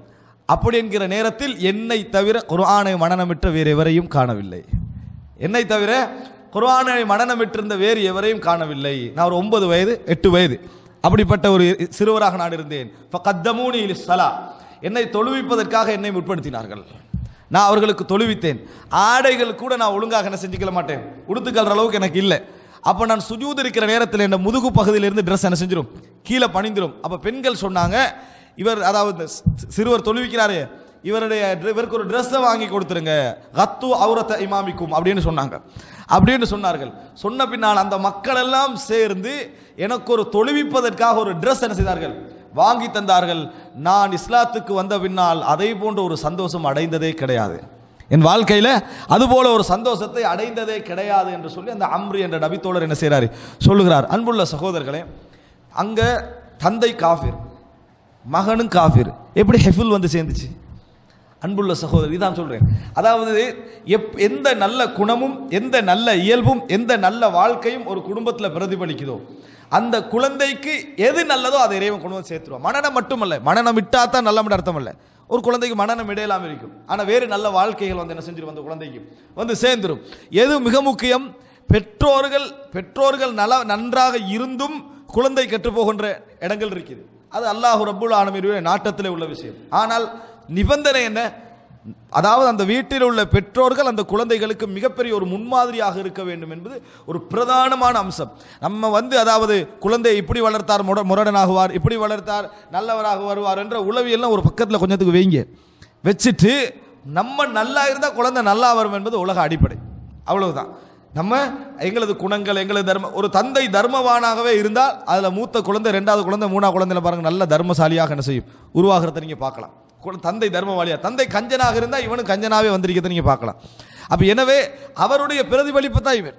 அப்படி என்கிற நேரத்தில் என்னை தவிர குர்ஆனை மனநமிட்ட வேறு எவரையும் காணவில்லை. என்னை தவிர குர்ஆனை மனநமிட்டிருந்த வேறு எவரையும் காணவில்லை. நான் ஒரு ஒன்பது வயது எட்டு வயது. அப்படிப்பட்ட ஒரு சிறுவராக நான் இருந்தேன். கத்தமூனி சலா என்னை தொழுவிப்பதற்காக என்னை முற்படுத்தினார்கள். நான் அவர்களுக்கு தொழுவித்தேன். ஆடைகள் கூட நான் ஒழுங்காக என்ன செஞ்சுக்கல மாட்டேன். உடுத்துக்கல்ற அளவுக்கு எனக்கு இல்லை. அப்போ நான் சுஜூது இருக்கிற நேரத்தில் என் முதுகு பகுதியிலிருந்து ட்ரெஸ் என்ன செஞ்சிடும் கீழே பணிந்துடும் அப்போ பெண்கள் சொன்னாங்க இவர் அதாவது இந்த சிறுவர் தொழுவிக்கிறாரு இவருடைய இவருக்கு ஒரு ட்ரெஸ்ஸை வாங்கி கொடுத்துருங்க. கத்து அவுரத்தை இமாமிக்கும் அப்படின்னு சொன்னாங்க. அப்படின்னு சொன்னார்கள். சொன்ன பின்னால் அந்த மக்கள் எல்லாம் சேர்ந்து எனக்கு ஒரு தொழுவிப்பதற்காக ஒரு ட்ரெஸ் என்ன செய்தார்கள்? வாங்கி தந்தார்கள். நான் இஸ்லாத்துக்கு வந்த பின்னால் அதை போன்ற ஒரு சந்தோஷம் அடைந்ததே கிடையாது. என் வாழ்க்கையில் அதுபோல ஒரு சந்தோஷத்தை அடைந்ததே கிடையாது என்று சொல்லி அந்த அம்ரி என்ற நபித்தோழர் என்ன செய்கிறார் சொல்லுகிறார். அன்புள்ள சகோதரர்களே அங்கே தந்தை காஃபிர் மகனும் காஃபிர். எப்படி ஹெஃபுல் வந்து சேர்ந்துச்சு? அன்புள்ள சகோதரி இதான் சொல்றேன். அதாவது எப் எந்த நல்ல குணமும் எந்த நல்ல இயல்பும் எந்த நல்ல வாழ்க்கையும் ஒரு குடும்பத்தில் பிரதிபலிக்குதோ அந்த குழந்தைக்கு எது நல்லதோ அதை இறைவன் கொண்டு வந்து சேர்த்துருவான். மனநம் மட்டுமல்ல மனநம் விட்டா தான் நல்ல மட்டும் அர்த்தம் இல்லை. ஒரு குழந்தைக்கு மனநம் இடையெல்லாம் இருக்கும். ஆனால் வேறு நல்ல வாழ்க்கைகள் வந்து என்ன செஞ்சிடும் அந்த குழந்தைக்கு வந்து சேர்ந்துடும் எது மிக முக்கியம்? பெற்றோர்கள் பெற்றோர்கள் நல நன்றாக இருந்தும் குழந்தை கெட்டு போகின்ற இடங்கள் இருக்குது. அது அல்லாஹ் ரப்புல் ஆலமீனுடைய நாட்டத்தில் உள்ள விஷயம். ஆனால் நிபந்தனை என்ன? அதாவது அந்த வீட்டில் உள்ள பெற்றோர்கள் அந்த குழந்தைகளுக்கு மிகப்பெரிய ஒரு முன்மாதிரியாக இருக்க வேண்டும் என்பது ஒரு பிரதானமான அம்சம். நம்ம வந்து அதாவது குழந்தை இப்படி வளர்த்தார் முட முரடனாகுவார் இப்படி வளர்த்தார் நல்லவராக வருவார் என்ற உளவியெல்லாம் ஒரு பக்கத்தில் கொஞ்சத்துக்கு வைங்க. வச்சுட்டு நம்ம நல்லா இருந்தால் குழந்தை நல்லா வரும் என்பது உலக அடிப்படை. அவ்வளவுதான். நம்ம எங்களது குணங்கள் எங்களது தர்ம ஒரு தந்தை தர்மவானாகவே இருந்தால் அதில் மூத்த குழந்தை ரெண்டாவது குழந்தை மூணாவது குழந்தைல பாருங்க நல்ல தர்மசாலியாக என்ன செய்யும்? உருவாகிறத நீங்கள் பார்க்கலாம். தந்தை தர்மவாளியா தந்தை கஞ்சனாக இருந்தால் இவனும் கஞ்சனாவே வந்திருக்கிறத நீங்கள் பார்க்கலாம். அப்போ எனவே அவருடைய பிரதிபலிப்பு தான் இவர்.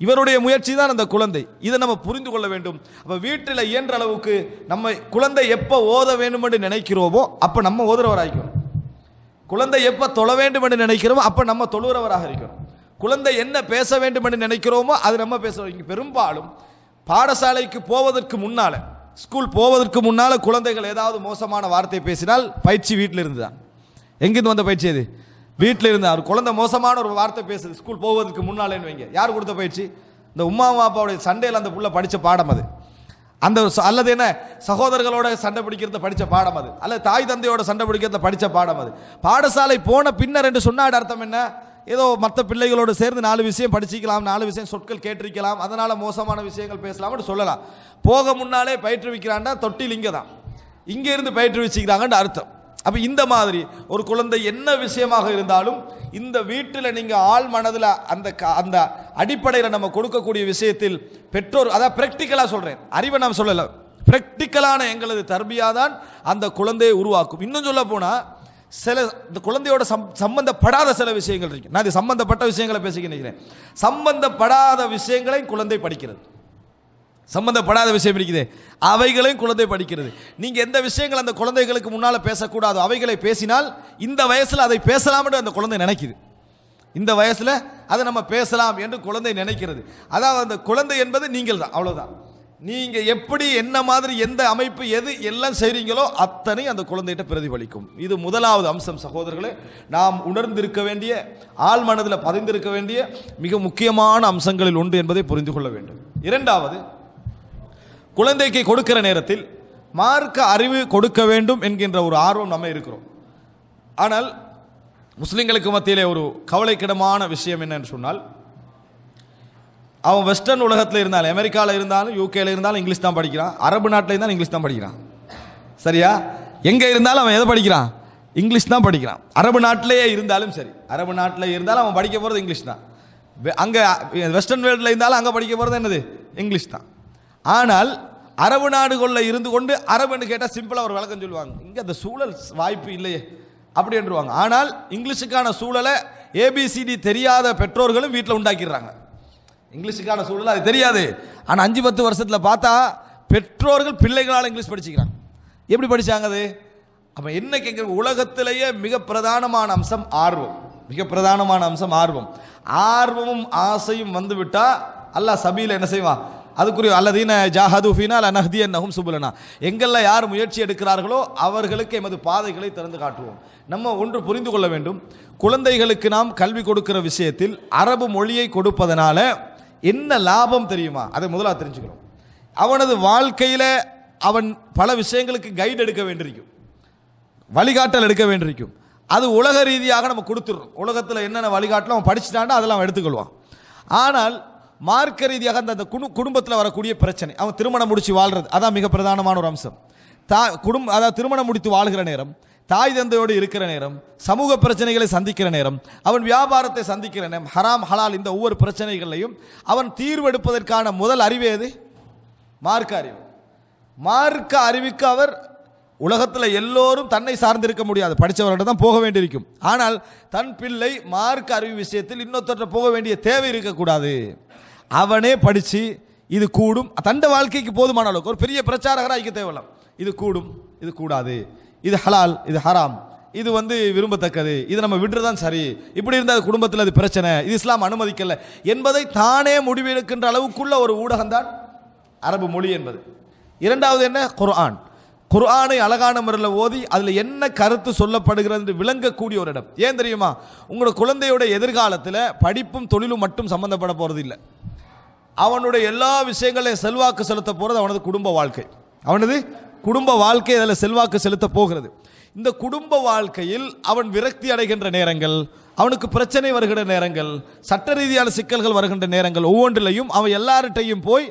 இவருடைய முயற்சி தான் அந்த குழந்தை. இதை நம்ம புரிந்து கொள்ள வேண்டும். அப்போ வீட்டில் இயன்ற அளவுக்கு நம்ம குழந்தை எப்போ ஓத வேண்டும் என்று நினைக்கிறோமோ அப்போ நம்ம ஓதுறவராகிக்கணும் குழந்தை எப்போ தொழ வேண்டும் என்று நினைக்கிறோமோ அப்போ நம்ம தொழுகிறவராக இருக்கணும். குழந்தை என்ன பேச வேண்டும் என்று நினைக்கிறோமோ அது நம்ம பேச பெரும்பாலும் பாடசாலைக்கு போவதற்கு முன்னால் ஸ்கூல் போவதற்கு முன்னால் குழந்தைகள் ஏதாவது மோசமான வார்த்தை பேசினால் பயிற்சி வீட்டில் இருந்து தான் எங்கேருந்து வந்த பயிற்சி அது வீட்டில் இருந்து அவர் குழந்தை மோசமான ஒரு வார்த்தை பேசுது. ஸ்கூல் போவதற்கு முன்னாலேன்னு வைங்க. யார் கொடுத்த பயிற்சி? இந்த உமா பாப்பாவுடைய சண்டையில் அந்த புள்ள படித்த பாடம் அது. அந்த அல்லது என்ன? சகோதரர்களோட சண்டை பிடிக்கிறத படித்த பாடம் அது. அல்லது தாய் தந்தையோட சண்டை பிடிக்கிறத படித்த பாடம் அது. பாடசாலை போன பின்னர் என்று சொன்னாட அர்த்தம் என்ன? ஏதோ மற்ற பிள்ளைகளோடு சேர்ந்து நாலு விஷயம் படிச்சிக்கலாம் நாலு விஷயம் சொற்கள் கேட்டிருக்கலாம் அதனால் மோசமான விஷயங்கள் பேசலாம்னு சொல்லலாம். போக முன்னாலே பயிற்றுவிக்கிறான்டா தொட்டில் இங்கே தான் இங்கே இருந்து பயிற்றுவிச்சுக்கிறாங்கன்னு அர்த்தம். அப்போ இந்த மாதிரி ஒரு குழந்தை என்ன விஷயமாக இருந்தாலும் இந்த வீட்டில் நீங்கள் ஆள் மனதில் அந்த க- அந்த அடிப்படையில் நம்ம கொடுக்கக்கூடிய விஷயத்தில் பெற்றோர் அதான் ப்ராக்டிக்கலாக சொல்கிறேன் அறிவை நான் சொல்லலை. ப்ராக்டிக்கலான எங்களது தர்பியாக தான் அந்த குழந்தையை உருவாக்கும். இன்னும் சொல்ல போனால் சில இந்த குழந்தையோட சம் சம்பந்தப்படாத சில விஷயங்கள் இருக்கு. நான் இது சம்பந்தப்பட்ட விஷயங்களை பேசிக்க நினைக்கிறேன். சம்பந்தப்படாத விஷயங்களையும் குழந்தை படிக்கிறது. சம்பந்தப்படாத விஷயம் இருக்குது. அவைகளையும் குழந்தை படிக்கிறது. நீங்கள் எந்த விஷயங்கள் அந்த குழந்தைகளுக்கு முன்னால் பேசக்கூடாதோ அவைகளை பேசினால் இந்த வயசில் அதை பேசலாம் என்று அந்த குழந்தை நினைக்குது. இந்த வயசில் அதை நம்ம பேசலாம் என்று குழந்தை நினைக்கிறது. அதாவது அந்த குழந்தை என்பது நீங்கள் தான் அவ்வளோதான் நீங்க எப்படி என்ன மாதிரி எந்த அமைப்பு எது எல்லாம் செய்றீங்களோ அத்தனை அந்த குழந்தைகிட்ட பிரதிபலிக்கும். இது முதலாவது அம்சம் சகோதரர்களே. நாம் உணர்ந்திருக்க வேண்டிய ஆழ் மனதில் பதிந்திருக்க வேண்டிய மிக முக்கியமான அம்சங்களில் ஒன்று என்பதை புரிந்து கொள்ள வேண்டும். இரண்டாவது குழந்தைக்கு கொடுக்கிற நேரத்தில் மார்க்க அறிவு கொடுக்க வேண்டும் என்கின்ற ஒரு ஆர்வம் நம்ம இருக்கிறோம். ஆனால் முஸ்லிம்களுக்கு மத்தியிலே ஒரு கவலைக்கிடமான விஷயம் என்னன்னு சொன்னால் அவன் வெஸ்டர்ன் உலகத்தில் இருந்தாலும் அமெரிக்காவில் இருந்தாலும் யூகேல இருந்தாலும் இங்கிலீஷ் தான் படிக்கிறான். அரபு நாட்டில் இருந்தாலும் இங்கிலீஷ் தான் படிக்கிறான். சரியா? எங்கே இருந்தாலும் அவன் எதை படிக்கிறான்? இங்கிலீஷ் தான் படிக்கிறான். அரபு நாட்டிலேயே இருந்தாலும் சரி. அரபு நாட்டில் இருந்தாலும் அவன் படிக்க போகிறது இங்கிலீஷ் தான். அங்கே வெஸ்டர்ன் வேர்ல்டில் இருந்தாலும் அங்கே படிக்க போகிறது என்னது? இங்கிலீஷ் தான். ஆனால் அரபு நாடுகளில் இருந்து கொண்டு அரபுன்னு கேட்டால் சிம்பிளாக ஒரு விளக்கம் சொல்லுவாங்க. இங்கே அந்த சூழல் வாய்ப்பு இல்லையே. அப்படின்ருவாங்க ஆனால் இங்கிலீஷுக்கான சூழலை ஏபிசிடி தெரியாத பெற்றோர்களும் வீட்டில் உண்டாக்கிடுறாங்க. இங்கிலீஷுக்கான சூழல் அது தெரியாது. ஆனால் அஞ்சு பத்து வருஷத்தில் பார்த்தா பெற்றோர்கள் பிள்ளைகளால் இங்கிலீஷ் படிச்சுக்கிறாங்க. எப்படி படிச்சாங்க அது? அப்போ என்ன கேட்குற உலகத்திலேயே மிக பிரதானமான அம்சம் ஆர்வம். மிக பிரதானமான அம்சம் ஆர்வம். ஆர்வமும் ஆசையும் வந்து விட்டா அல்லாஹ் சபீல என்ன செய்வான்? அதுக்குரிய அல்லதீன ஜாஹது அல்ல அனஹதி நகும் சுபுலனா. எங்கெல்லாம் யார் முயற்சி எடுக்கிறார்களோ அவர்களுக்கு எமது பாதைகளை திறந்து காட்டுவோம். நம்ம ஒன்று புரிந்து கொள்ள வேண்டும். குழந்தைகளுக்கு நாம் கல்வி கொடுக்கிற விஷயத்தில் அரபு மொழியை கொடுப்பதனால என்ன லாபம் தெரியுமா? அதை முதலாக தெரிஞ்சுக்கணும். அவனது வாழ்க்கையில் அவன் பல விஷயங்களுக்கு கைடு எடுக்க வேண்டியிருக்கும். வழிகாட்டல் எடுக்க வேண்டியிருக்கும். அது உலக ரீதியாக நம்ம கொடுத்துட்றோம். உலகத்தில் என்னென்ன வழிகாட்டலும் அவன் படிச்சுட்டான்னா அதெல்லாம் அவன் எடுத்துக்கொள்வான். ஆனால் மார்க்க ரீதியாக அந்த அந்த குடு குடும்பத்தில் வரக்கூடிய பிரச்சனை அவன் திருமணம் முடித்து வாழ்றது அதான் மிக பிரதானமான ஒரு அம்சம். தா குடும்ப அதாவது திருமணம் முடித்து வாழ்கிற நேரம் தாய் தந்தையோடு இருக்கிற நேரம் சமூக பிரச்சனைகளை சந்திக்கிற நேரம் அவன் வியாபாரத்தை சந்திக்கிற நேரம் ஹராம் ஹலால் இந்த ஒவ்வொரு பிரச்சனைகளையும் அவன் தீர்வெடுப்பதற்கான முதல் அறிவு எது? மார்க்க அறிவு. மார்க்க அறிவுக்கு அவர் உலகத்தில் எல்லோரும் தன்னை சார்ந்திருக்க முடியாது. படித்தவர்கிட்ட தான் போக வேண்டியிருக்கும். ஆனால் தன் பிள்ளை மார்க் அறிவு விஷயத்தில் இன்னொருத்தர்கிட்ட போக வேண்டிய தேவை இருக்கக்கூடாது. அவனே படித்து இது கூடும். தண்ட வாழ்க்கைக்கு போதுமான அளவுக்கு ஒரு பெரிய பிரச்சாரகராக இருக்க தேவையில்ல. இது கூடும் இது கூடாது. இது ஹலால் இது ஹராம். இது வந்து விரும்பத்தக்கது. இது நம்ம விடுறதான் சரி. இப்படி இருந்தால் குடும்பத்தில் அது பிரச்சனை. இது இஸ்லாம் அனுமதிக்கல. என்பதை தானே முடிவெடுக்கின்ற அளவுக்குள்ள ஒரு ஊடகம்தான் அரபு மொழி என்பது. இரண்டாவது என்ன? குர்ஆன். குர்ஆனை அழகான முறையில் ஓதி அதில் என்ன கருத்து சொல்லப்படுகிறது என்று விளங்கக்கூடிய ஒரு இடம். ஏன் தெரியுமா? உங்களோட குழந்தையோட எதிர்காலத்தில் படிப்பும் தொழிலும் மட்டும் சம்மந்தப்பட போகிறது இல்லை. அவனுடைய எல்லா விஷயங்களையும் செல்வாக்கு செலுத்த போகிறது அவனது குடும்ப வாழ்க்கை. அவனது குடும்ப வாழ்க்கை அதில் செல்வாக்கு செலுத்த போகிறது. இந்த குடும்ப வாழ்க்கையில் அவன் விரக்தி அடைகின்ற நேரங்கள் அவனுக்கு பிரச்சனை வருகின்ற நேரங்கள் சட்ட ரீதியான சிக்கல்கள் வருகின்ற நேரங்கள் ஒவ்வொன்றிலையும் அவன் எல்லார்கிட்டையும் போய்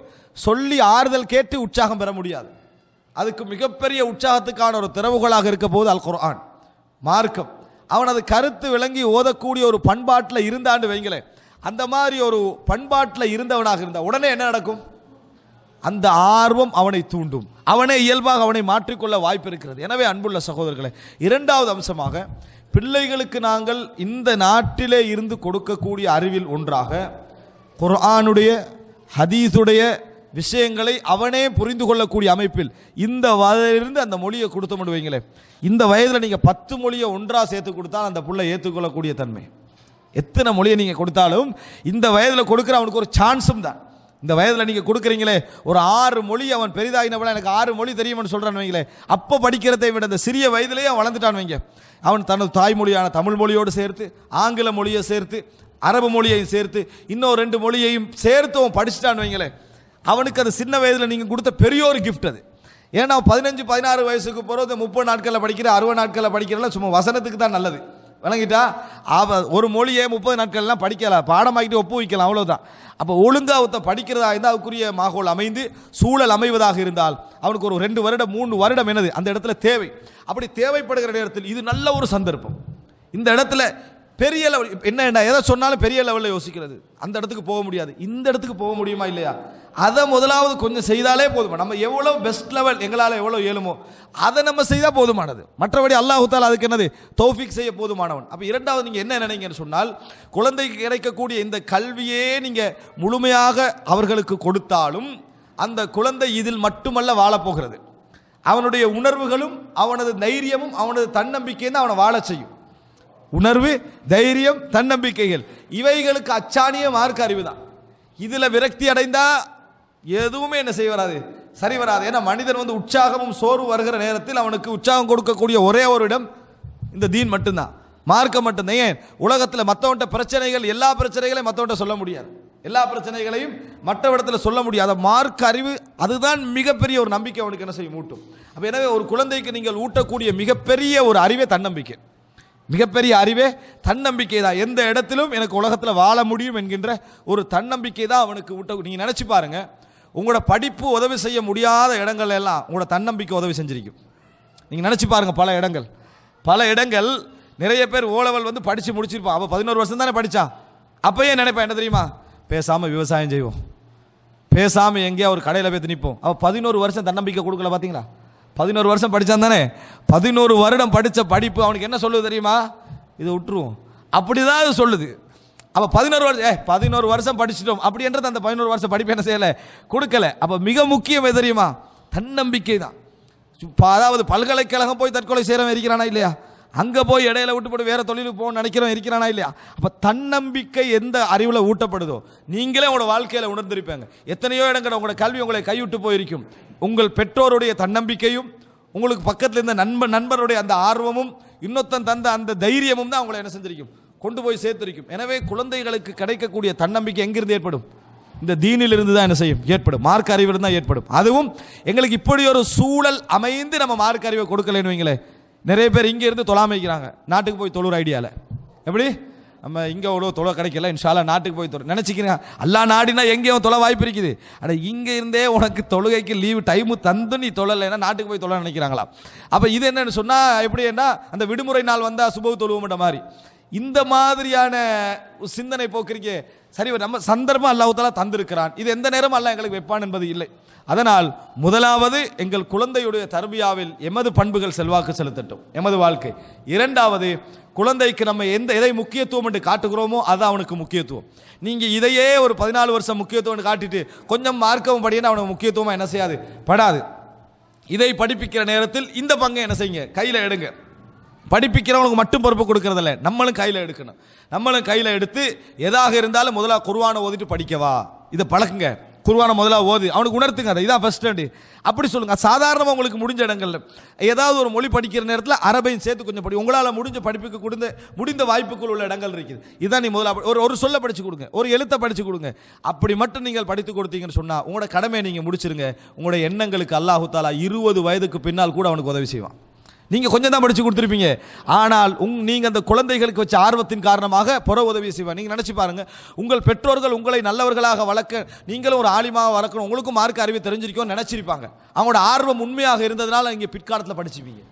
சொல்லி ஆறுதல் கேட்டு உற்சாகம் பெற முடியாது. அதுக்கு மிகப்பெரிய உற்சாகத்துக்கான ஒரு திறவுகளாக இருக்க போது அல் குர்ஆன் மார்க்கம் அவனது கருத்து விளங்கி ஓதக்கூடிய ஒரு பண்பாட்டில் இருந்தாண்டு வைங்களேன். அந்த மாதிரி ஒரு பண்பாட்டில் இருந்தவனாக இருந்தால் உடனே என்ன நடக்கும்? அந்த ஆர்வம் அவனை தூண்டும். அவனே இயல்பாக அவனை மாற்றிக்கொள்ள வாய்ப்பு இருக்கிறது எனவே அன்புள்ள சகோதரர்களே இரண்டாவது அம்சமாக பிள்ளைகளுக்கு நாங்கள் இந்த நாட்டிலே இருந்து கொடுக்கக்கூடிய அறிவில் ஒன்றாக குர்ஆனுடைய ஹதீஸுடைய விஷயங்களை அவனே புரிந்து கொள்ளக்கூடிய அமைப்பில் இந்த வயதிலிருந்து அந்த மொழியை கொடுத்து வைங்களேன். இந்த வயதில் நீங்கள் பத்து மொழியை ஒன்றாக சேர்த்து கொடுத்தால் அந்த புள்ளை ஏற்றுக்கொள்ளக்கூடிய தன்மை. எத்தனை மொழியை நீங்கள் கொடுத்தாலும் இந்த வயதில் கொடுக்குற அவனுக்கு ஒரு சான்ஸும் தான். இந்த வயதில் நீங்கள் கொடுக்குறீங்களே ஒரு ஆறு மொழி அவன் பெரிதாகினவன எனக்கு ஆறு மொழி தெரியும்னு சொல்கிறான் வைங்களே அப்போ படிக்கிறதை விட இந்த சிறிய வயதிலேயே அவன் வளர்ந்துட்டான் வைங்க. அவன் தனது தாய்மொழியான தமிழ் மொழியோடு சேர்த்து ஆங்கில மொழியை சேர்த்து அரபு மொழியையும் சேர்த்து இன்னும் ரெண்டு மொழியையும் சேர்த்து அவன் படிச்சுட்டான்னு வைங்களேன் அவனுக்கு அது சின்ன வயதில் நீங்கள் கொடுத்த பெரிய ஒரு கிஃப்ட் அது. ஏன்னா பதினஞ்சு பதினாறு வயசுக்கு போகிறது முப்பது நாட்களில் படிக்கிற அறுபது நாட்களில் படிக்கிறதுல சும்மா வசனத்துக்கு தான் நல்லது. விளங்கிட்டா? அவ ஒரு மொழியே முப்பது நாட்கள்லாம் படிக்கலாம் பாடமாக்கிட்டு ஒப்பு வைக்கலாம் அவ்வளோதான் அப்போ ஒழுங்காக ஒருத்த படிக்கிறதா இருந்தால் அதுக்குரிய மாகோல் அமைந்து சூழல் அமைவதாக இருந்தால் அவனுக்கு ஒரு ரெண்டு வருடம் மூணு வருடம் என்னது? அந்த இடத்துல தேவை. அப்படி தேவைப்படுகிற நேரத்தில் இது நல்ல ஒரு சந்தர்ப்பம். இந்த இடத்துல பெரிய லெவல் என்ன என்ன எதை சொன்னாலும் பெரிய லெவலில் யோசிக்கிறது. அந்த இடத்துக்கு போக முடியாது. இந்த இடத்துக்கு போக முடியுமா இல்லையா? அதை முதலாவது கொஞ்சம் செய்தாலே போதுமா? நம்ம எவ்வளோ பெஸ்ட் லெவல் எங்களால் எவ்வளோ இயலுமோ அதை நம்ம செய்தால் போதுமானது. மற்றபடி அல்லாஹுத்தால் அதுக்கு என்னது? தௌஃபிக் செய்ய போதுமானவன். அப்போ இரண்டாவது நீங்கள் என்ன நினைங்கன்னு சொன்னால் குழந்தைக்கு கிடைக்கக்கூடிய இந்த கல்வியே நீங்கள் முழுமையாக அவர்களுக்கு கொடுத்தாலும் அந்த குழந்தை இதில் மட்டுமல்ல வாழப்போகிறது. அவனுடைய உணர்வுகளும் அவனது தைரியமும் அவனது தன்னம்பிக்கையும் தான் அவனை வாழச் செய்யும். உணர்வு தைரியம் தன்னம்பிக்கைகள். இவைகளுக்கு அச்சாணிய மார்க்க அறிவு தான். இதில் விரக்தி அடைந்தால் எதுவுமே என்ன செய்ய வராது. சரி வராது. ஏன்னா மனிதன் வந்து உற்சாகமும் சோர்வு வருகிற நேரத்தில் அவனுக்கு உற்சாகம் கொடுக்கக்கூடிய ஒரே ஒரு இடம் இந்த தீன் மட்டும்தான். மார்க்கம் மட்டும்தான். ஏன்? உலகத்தில் மற்றவன்ட்ட பிரச்சனைகள் எல்லா பிரச்சனைகளையும் மற்றவன்ட்ட சொல்ல முடியாது. எல்லா பிரச்சனைகளையும் மற்ற இடத்துல சொல்ல முடியாது. மார்க் அறிவு அதுதான் மிகப்பெரிய ஒரு நம்பிக்கை அவனுக்கு என்ன செய்யும்? ஊட்டும். அப்போ எனவே ஒரு குழந்தைக்கு நீங்கள் ஊட்டக்கூடிய மிகப்பெரிய ஒரு அறிவே தன்னம்பிக்கை. மிகப்பெரிய அறிவே தன்னம்பிக்கை தான். எந்த இடத்திலும் எனக்கு உலகத்தில் வாழ முடியும் என்கின்ற ஒரு தன்னம்பிக்கை தான் அவனுக்கு ஊட்ட நீங்கள் நினச்சி பாருங்கள் உங்களோட படிப்பு உதவி செய்ய முடியாத இடங்கள் எல்லாம் உங்களோட தன்னம்பிக்கை உதவி செஞ்சிருக்கும். நீங்கள் நினச்சி பாருங்கள் பல இடங்கள். பல இடங்கள் நிறைய பேர் ஓலவல் வந்து படித்து முடிச்சிருப்பான் அவள் பதினோரு வருஷம் தானே படித்தான் அப்பயே நினைப்பேன் என்ன தெரியுமா? பேசாமல் விவசாயம் செய்வோம். பேசாமல் எங்கேயா ஒரு கடையில் போய் நிற்போம் அவள் பதினோரு வருஷம் தன்னம்பிக்கை கொடுக்கல பார்த்தீங்களா பதினோரு வருஷம் படித்தான் தானே. பதினோரு வருடம் படித்த படிப்பு அவனுக்கு என்ன சொல்லுது தெரியுமா? இதை விட்டுருவோம். அப்படி தான் அது சொல்லுது. அப்போ பதினோரு வருஷம் ஏ பதினோரு வருஷம் படிச்சிட்டோம். அப்படின்றது அந்த பதினோரு வருஷம் படிப்பு என்ன செய்யலை? கொடுக்கல. அப்போ மிக முக்கியம் எது தெரியுமா? தன்னம்பிக்கை தான். இப்போ அதாவது பல்கலைக்கழகம் போய் தற்கொலை செய்கிறவன் இருக்கிறானா இல்லையா? அங்கே போய் இடையில விட்டு போட்டு வேறு தொழிலுக்கு போகணும்னு நினைக்கிறவன் இருக்கிறானா இல்லையா? அப்போ தன்னம்பிக்கை எந்த அறிவில் ஊட்டப்படுதோ? நீங்களே உங்களோட வாழ்க்கையில் உணர்ந்திருப்பாங்க. எத்தனையோ இடங்கள் உங்களோட கல்வி உங்களை கைவிட்டு போயிருக்கும். உங்கள் பெற்றோருடைய தன்னம்பிக்கையும் உங்களுக்கு பக்கத்தில் இருந்த நண்பன் நண்பருடைய அந்த ஆர்வமும் இன்னொருத்தன் தந்த அந்த தைரியமும் தான் உங்களை என்ன செஞ்சிருக்கும். கொண்டு போய் சேர்த்திருக்கும். எனவே குழந்தைகளுக்கு கிடைக்கக்கூடிய தன்னம்பிக்கை எங்கிருந்து ஏற்படும்? இந்த தீனிலிருந்து தான் என்ன செய்யும்? ஏற்படும். மார்க் அறிவிலிருந்து தான் ஏற்படும். அதுவும் எங்களுக்கு இப்படி ஒரு சூழல் அமைந்து நம்ம மார்க் அறிவை கொடுக்கலன்னு வைங்களேன் நிறைய பேர் இங்கே இருந்து தொழாம வைக்கிறாங்க நாட்டுக்கு போய் தொழுற ஐடியாவில் எப்படி? நம்ம இங்கே அவ்வளோ தொலை கிடைக்கல இன்ஷாலா நாட்டுக்கு போய் தொலை நினச்சிக்கிறேன் எல்லா நாடினா எங்கேயும் தொலை வாய்ப்பு இருக்குது. ஆனால் இங்கே இருந்தே உனக்கு தொழுகைக்கு லீவு டைமு தந்து நீ தொழலைன்னா நாட்டுக்கு போய் தொலை நினைக்கிறாங்களா அப்போ இது என்னன்னு சொன்னால் எப்படி என்ன அந்த விடுமுறை நாள் வந்தால் சுபவு தொழுவோம்ன்ற மாதிரி. இந்த மாதிரியான ஒரு சிந்தனை போக்குறீங்க சரி நம்ம சந்தர்ப்பம் அல்லாஹ் தந்திருக்கிறான். இது எந்த நேரமும் அல்ல எங்களுக்கு வைப்பான் என்பது இல்லை. அதனால் முதலாவது எங்கள் குழந்தையுடைய தர்பியாவில் எமது பண்புகள் செல்வாக்கு செலுத்தட்டும். எமது வாழ்க்கை. இரண்டாவது குழந்தைக்கு நம்ம எந்த எதை முக்கியத்துவம் என்று காட்டுகிறோமோ அது அவனுக்கு முக்கியத்துவம். நீங்கள் இதையே ஒரு பதினாலு வருஷம் முக்கியத்துவம் காட்டிட்டு கொஞ்சம் மார்க்கவும் படின்னு அவனுக்கு முக்கியத்துவமாக என்ன செய்யாது? படாது. இதை படிப்பிக்கிற நேரத்தில் இந்த பங்கை என்ன செய்யுங்க? கையில் எடுங்க. படிப்பிக்கிறவனுக்கு மட்டும் பொறுப்பு கொடுக்கறதில்ல. நம்மளும் கையில் எடுக்கணும். நம்மளும் கையில் எடுத்து எதாக இருந்தாலும் முதலாக குருவானை ஓதிட்டு படிக்கவா? இதை பழக்குங்க. குருவானை முதலாக ஓது. அவனுக்கு உணர்த்துங்க அதை. இதான் ஃபஸ்ட் ஸ்டாண்டு அப்படி சொல்லுங்க. சாதாரணமாக உங்களுக்கு முடிஞ்ச இடங்களில் ஏதாவது ஒரு மொழி படிக்கிற நேரத்தில் அரபையும் சேர்த்து கொஞ்சம் படி. உங்களால் முடிஞ்ச படிப்புக்கு கொடுத்த முடிந்த வாய்ப்புக்குள் உள்ள இடங்கள் இருக்குது. இதான் நீ முதல்ல அப்படி- ஒரு ஒரு சொல்ல படித்து கொடுங்க. ஒரு எழுத்தை படித்து கொடுங்க. அப்படி மட்டும் நீங்கள் படித்து கொடுத்தீங்கன்னு சொன்னால் உங்களோட கடமையை நீங்கள் முடிச்சிருங்க. உங்களோட எண்ணங்களுக்கு அல்லாஹு தாலா இருபது வயதுக்கு பின்னால் கூட அவனுக்கு உதவி செய்வான். நீங்கள் கொஞ்சம் தான் படித்து கொடுத்துருப்பீங்க. ஆனால் உங் நீங்கள் அந்த குழந்தைகளுக்கு வச்ச ஆர்வத்தின் காரணமாக புற உதவி செய்வார். நீங்கள் நினச்சி பாருங்கள் உங்கள் பெற்றோர்கள் உங்களை நல்லவர்களாக வளர்க்க நீங்களும் ஒரு ஆலிமாக வளர்க்கணும். உங்களுக்கும் மார்க் அறிவு தெரிஞ்சிருக்கோம் நினச்சிருப்பாங்க. அவங்களோட ஆர்வம் உண்மையாக இருந்ததுனால நீங்கள் பிற்காலத்தில் படிச்சுப்பீங்க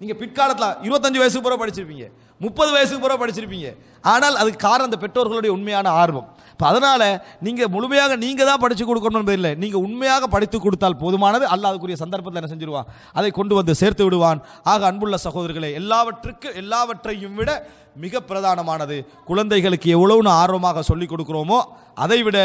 நீங்கள் பிற்காலத்தில் இருபத்தஞ்சு வயசுக்கு பிறகு படிச்சிருப்பீங்க. முப்பது வயசுக்கு பிறகு படிச்சிருப்பீங்க. ஆனால் அதுக்கு காரணம் அந்த பெற்றோர்களுடைய உண்மையான ஆர்வம். இப்போ அதனால் நீங்கள் முழுமையாக நீங்கள் தான் படித்து கொடுக்கணும் இல்லை. நீங்கள் உண்மையாக படித்து கொடுத்தால் போதுமானது. அல்லாஹ் அதுக்குரிய சந்தர்ப்பத்தில் என்ன செஞ்சிருவான்? அதை கொண்டு வந்து சேர்த்து விடுவான். ஆக அன்புள்ள சகோதரர்களே எல்லாவற்றுக்கு எல்லாவற்றையும் விட மிக பிரதானமானது குழந்தைகளுக்கு எவ்வளவுன்னு ஆர்வமாக சொல்லிக் கொடுக்குறோமோ அதை விட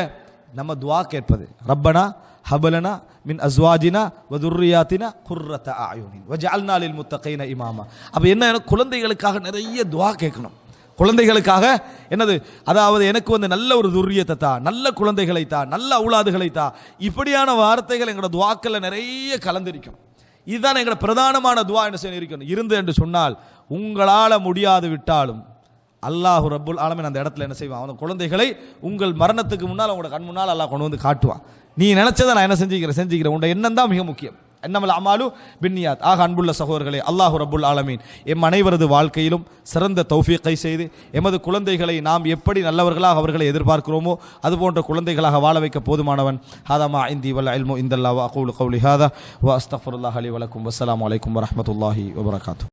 நம்ம துவா கேட்பது. ரப்பனா ஹபலனா மின் அஸ்வாஜினா வதுர்ரியாத்தினா குர்ரத்த ஆயுனின் வஜால்னாலில் முத்தகைன இமாமா அப்போ என்ன குழந்தைகளுக்காக நிறைய துவா கேட்கணும் குழந்தைகளுக்காக என்னது அதாவது எனக்கு வந்து நல்ல ஒரு துர்ரியத்தை தா நல்ல குழந்தைகளை தா நல்ல அவுலாதுகளை தா இப்படியான வார்த்தைகள் எங்களோட துவாக்களில் நிறைய கலந்திருக்கும் இதுதான் எங்களோட பிரதானமான துவா என்ன செய்ய இருக்கணும் இருந்து என்று சொன்னால் உங்களால் முடியாது விட்டாலும் அல்லாஹ் ரப்புல் ஆலமின் அந்த இடத்துல என்ன செய்வான் அவன் குழந்தைகளை உங்கள் மரணத்துக்கு முன்னால் உங்களோட கண் முன்னால் அல்லாஹ் கொண்டு வந்து காட்டுவான் நீ நினைச்சதை நான் என்ன செஞ்சுக்கிறேன்? செஞ்சுக்கிறேன். உண்ட எண்ணம் தான் மிக முக்கியம். என்னமல் அமாலு பின்னியாத் ஆக அன்புள்ள சகோதரர்களே அல்லாஹ் ரபுல் ஆலமீன். எம் அனைவரது வாழ்க்கையிலும் சிறந்த தௌஃபீக்கை செய்து எமது குழந்தைகளை நாம் எப்படி நல்லவர்களாக அவர்களை எதிர்பார்க்கிறோமோ அது போன்ற குழந்தைகளாக வாழ வைக்க போதுமானவன். ஹாதமா இந்தி வல்ல அல்மோ இந்தல்லா வ அகூலு கௌலி ஹாதா. வ அஸ்தஃபுல்லாஹ் அலி வலக்கும் வசலாம் வலைக்கம் வரமத்துல்லாஹி வபரகாத்து